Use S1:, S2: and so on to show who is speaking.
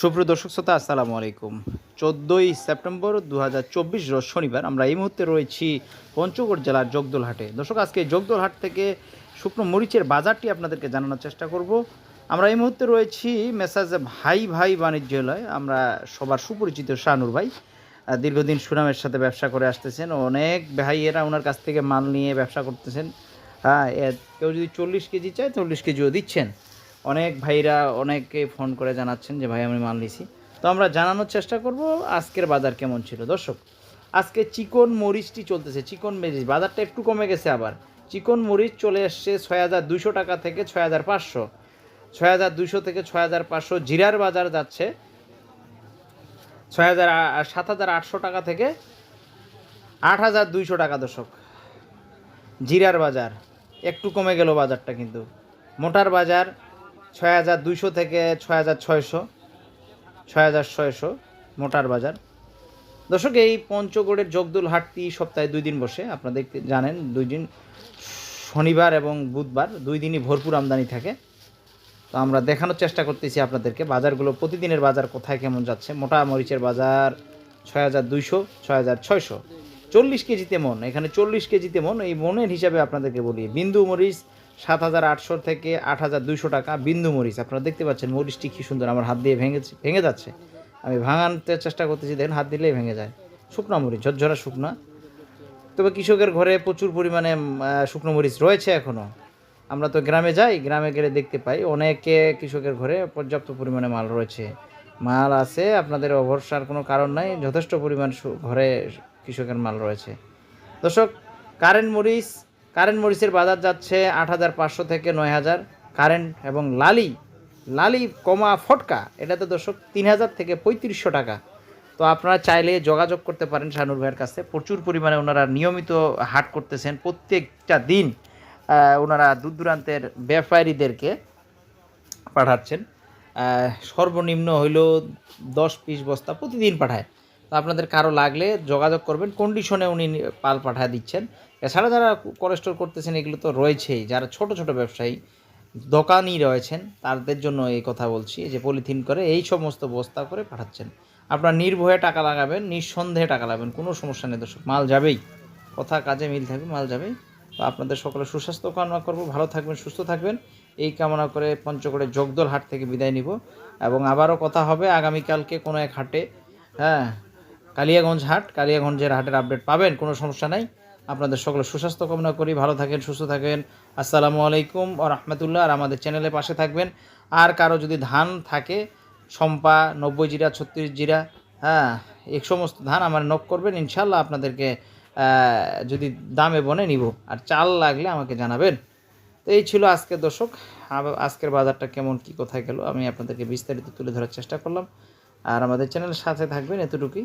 S1: সুপ্রিয় দর্শক শ্রোতা, আসসালামু আলাইকুম। চোদ্দোই সেপ্টেম্বর দু হাজার চব্বিশ রোজ শনিবার আমরা এই মুহূর্তে রয়েছি পঞ্চগড় জেলার জগদলহাটে। দর্শক, আজকে জগদলহাট থেকে শুকনো মরিচের বাজারটি আপনাদেরকে জানানোর চেষ্টা করব। আমরা এই মুহূর্তে রয়েছি মেসাজ ভাই ভাই বাণিজ্যালয়। আমরা সবার সুপরিচিত শানুর ভাই। দীর্ঘদিন সুনামের সাথে ব্যবসা করে আসতেছেন। অনেক ভাইয়েরা ওনার কাছ থেকে মাল নিয়ে ব্যবসা করতেছেন। হ্যাঁ কেউ যদি চল্লিশ কেজি চায়, চল্লিশ কেজিও দিচ্ছেন। অনেক ভাইরা অনেকে ফোন করে জানাচ্ছেন যে, ভাই, আমি মাল নিছি। তো আমরা জানানোর চেষ্টা করব আজকের বাজার কেমন ছিল। দর্শক, আজকে চিকন মরিচটি চলতেছে, চিকন মরিচ। বাজারটা একটু কমে গেছে আবার। চিকন মরিচ চলে এসছে ছয় হাজার দুশো টাকা থেকে ছয় হাজার পাঁচশো। ছয় হাজার দুশো থেকে ছয় হাজার পাঁচশো জিরার বাজার যাচ্ছে। ছয় হাজার, সাত হাজার আটশো টাকা থেকে আট হাজার দুইশো টাকা দর্শক। জিরার বাজার একটু কমে গেল বাজারটা কিন্তু। মোটার বাজার ছয় হাজার দুইশো থেকে ছয় হাজার ছয়শো, ছয় হাজার ছয়শো মোটার বাজার। দর্শক, এই পঞ্চগড়ের জগদুল হাটটি সপ্তাহে দুই দিন বসে। আপনারা দেখতে জানেন, দুই দিন শনিবার এবং বুধবার দুই দিনই ভরপুর আমদানি থাকে। তো আমরা দেখানোর চেষ্টা করতেছি আপনাদেরকে বাজারগুলো, প্রতিদিনের বাজার কোথায় কেমন যাচ্ছে। মোটা মরিচের বাজার ছয় হাজার দুইশো, ছয় হাজার ছয়শো। চল্লিশ কেজিতে মন, এখানে চল্লিশ কেজিতে মন। এই মনের হিসাবে আপনাদেরকে বলি, বিন্দু মরিচ সাত হাজার আটশো থেকে আট হাজার দুইশো টাকা বিন্দু মরিচ। আপনারা দেখতে পাচ্ছেন মরিচটি কী সুন্দর আমার হাত দিয়ে ভেঙে ভেঙে যাচ্ছে। আমি ভাঙানতে চেষ্টা করতেছি, দেখেন হাত দিলেই ভেঙে যায়। শুকনো মরিচ, ঝরঝরা শুকনো। তবে কৃষকের ঘরে প্রচুর পরিমাণে শুকনো মরিচ রয়েছে এখনও আমরা তো গ্রামে যাই, গ্রামে গেলে দেখতে পাই। অনেকে কৃষকের ঘরে পর্যাপ্ত পরিমাণে মাল রয়েছে। মাল আছে, আপনাদের অভরসার কোনো কারণ নাই, যথেষ্ট পরিমাণ ঘরে কৃষকের মাল রয়েছে। দর্শক, কারেন্ট মরিচ কারেন্ট মরিচের বাজার যাচ্ছে আট হাজার পাঁচশো থেকে নয় হাজার। কারেন্ট এবং লালি লালি কমা ফটকা, এটাতে দর্শক তিন হাজার থেকে পঁয়ত্রিশশো টাকা। তো আপনারা চাইলে যোগাযোগ করতে পারেন শানুর ভাইয়ের কাছে প্রচুর পরিমাণে ওনারা নিয়মিত হাট করতেছেন প্রত্যেকটা দিন। ওনারা দূর দূরান্তের ব্যাপারীদেরকে পাঠাচ্ছেন সর্বনিম্ন হইল দশ পিস বস্তা প্রতিদিন পাঠায়। তো আপনাদের কারও লাগলে যোগাযোগ করবেন। কন্ডিশনে উনি পাল পাঠায় দিচ্ছেন। এছাড়া যারা কোলেস্টোর করতেছেন, এগুলো তো রয়েছেই। যারা ছোট ছোট ব্যবসায়ী দোকানই রয়েছেন, তাদের জন্য এই কথা বলছি যে পলিথিন করে এই সমস্ত বস্তা করে পাঠাচ্ছেন। আপনারা নির্ভয়ে টাকা লাগাবেন, নিঃসন্দেহে টাকা লাগাবেন, কোনো সমস্যা নেই দর্শক, মাল যাবেই। কথা, কাজে মিল থাকবে, মাল যাবেই। তো আপনাদের সকলে সুস্বাস্থ্য কামনা করব, ভালো থাকবেন, সুস্থ থাকবেন। এই কামনা করে পঞ্চগড়ের জগদল হাট থেকে বিদায় নিব। এবং আবারও কথা হবে আগামীকালকে কোনো এক হাটে হ্যাঁ কালিয়াগঞ্জ হাট, কালিয়াগঞ্জের হাটের আপডেট পাবেন, কোনো সমস্যা নাই। আপনাদের সকলে সুস্বাস্থ্য কামনা করি। ভালো থাকেন, সুস্থ থাকেন। আসসালামু আলাইকুম ও রহমতুল্লাহ। আর আমাদের চ্যানেলের পাশে থাকবেন। আর কারও যদি ধান থাকে সম্পা নব্বই জিরা, ছত্রিশ জিরা হ্যাঁ এই সমস্ত ধান আমার নক করবেন ইনশাল্লাহ আপনাদেরকে যদি দামে বনে নিব। আর চাল লাগলে আমাকে জানাবেন। তো এই ছিল আজকের দর্শক। আজকের বাজারটা কেমন, কি কোথায় গেল, আমি আপনাদেরকে বিস্তারিত তুলে ধরার চেষ্টা করলাম। আর আমাদের চ্যানেলের সাথে থাকবেন এতটুকুই।